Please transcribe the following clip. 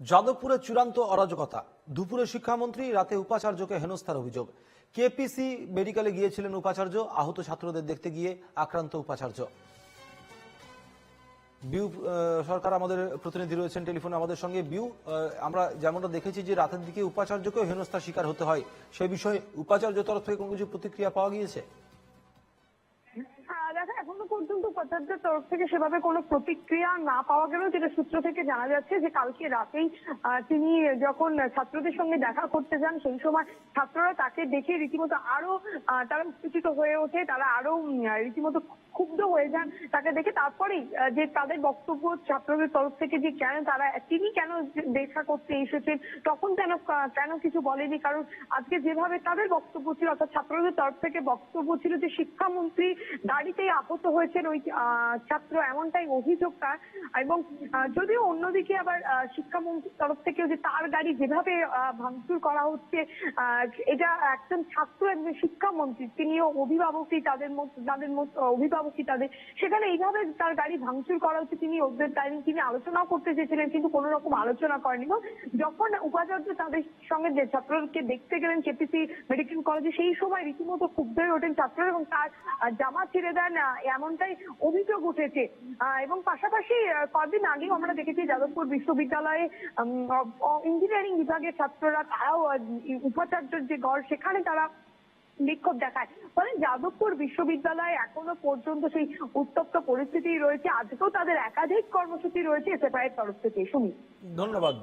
যাদবপুরে চূড়ান্ত অরাজকতা। দুপুরে শিক্ষামন্ত্রী, রাতে উপাচার্যকে হেনস্থার অভিযোগ। কেপিসি মেডিকেলে গিয়েছিলেন উপাচার্য, আহত ছাত্রদের দেখতে গিয়ে আক্রান্ত উপাচার্য। বিউ সরকার আমাদের প্রতিনিধি রয়েছেন টেলিফোনে আমাদের সঙ্গে। বিউ আমরা যেমনটা দেখেছি যে রাতের দিকে উপাচার্যকেও হেনস্থার শিকার হতে হয়। সে বিষয়ে উপাচার্য তরফ থেকে কোনো কিছু প্রতিক্রিয়া পাওয়া গিয়েছে? দেখো এখনও পর্যন্ত উপাচার্যের তরফ থেকে সেভাবে কোনো প্রতিক্রিয়া না পাওয়া গেলেও যেটা সূত্র থেকে জানা যাচ্ছে যে কালকে রাতেই তিনি যখন ছাত্রদের সঙ্গে দেখা করতে যান, সেই সময় ছাত্ররা তাকে দেখে রীতিমতো আরও তারা উত্তেজিত হয়ে ওঠে, তারা আরও রীতিমতো ক্ষুব্ধ হয়ে যান তাকে দেখে। তারপরেই যে তাদের বক্তব্য ছাত্রদের তরফ থেকে যে কেন তারা, তিনি কেন দেখা করতে এসেছেন, তখন কেন কেন কিছু বলেনি? কারণ আজকে যেভাবে তাদের বক্তব্য ছিল, অর্থাৎ ছাত্রদের তরফ থেকে বক্তব্য ছিল যে শিক্ষামন্ত্রী গাড়িতেই আহত হয়েছেন ওই ছাত্র এমনটাই অভিযোগ তার। এবং যদিও অন্যদিকে আবার শিক্ষামন্ত্রীর তরফ থেকেও যে তার গাড়ি যেভাবে ভাঙচুর করা হচ্ছে এটা একজন ছাত্র একজন শিক্ষামন্ত্রী, তিনিও অভিভাবকই তাদের তাদের অভিভাবকই তাদের। সেখানে এইভাবে তার গাড়ি ভাঙচুর করা হচ্ছে, তিনি তাই তিনি আলোচনাও করতে চেয়েছিলেন, কিন্তু কোনো রকম আলোচনা করেনি। এবং যখন উপাচার্য তাদের সঙ্গে যে ছাত্রকে দেখতে গেলেন, কেপিসি মেডিকেল কলেজে, সেই সময় রীতিমতো ক্ষুব্ধ হয়ে ওঠেন ছাত্র এবং তার জামা ছিঁড়ে দেন আহ, এমনটাই অভিযোগ উঠেছে। এবং পাশাপাশি কদিন আগেও আমরা দেখেছি যাদবপুর বিশ্ববিদ্যালয়ে ইঞ্জিনিয়ারিং বিভাগের ছাত্ররা তারাও উপাচার্যের যে ঘর সেখানে তারা বিক্ষোভ দেখায়। ফলে যাদবপুর বিশ্ববিদ্যালয়ে এখনও পর্যন্ত সেই উত্তপ্ত পরিস্থিতি রয়েছে। আজকেও তাদের একাধিক কর্মসূচি রয়েছে এসএফআই এর তরফ থেকে। শুনি ধন্যবাদ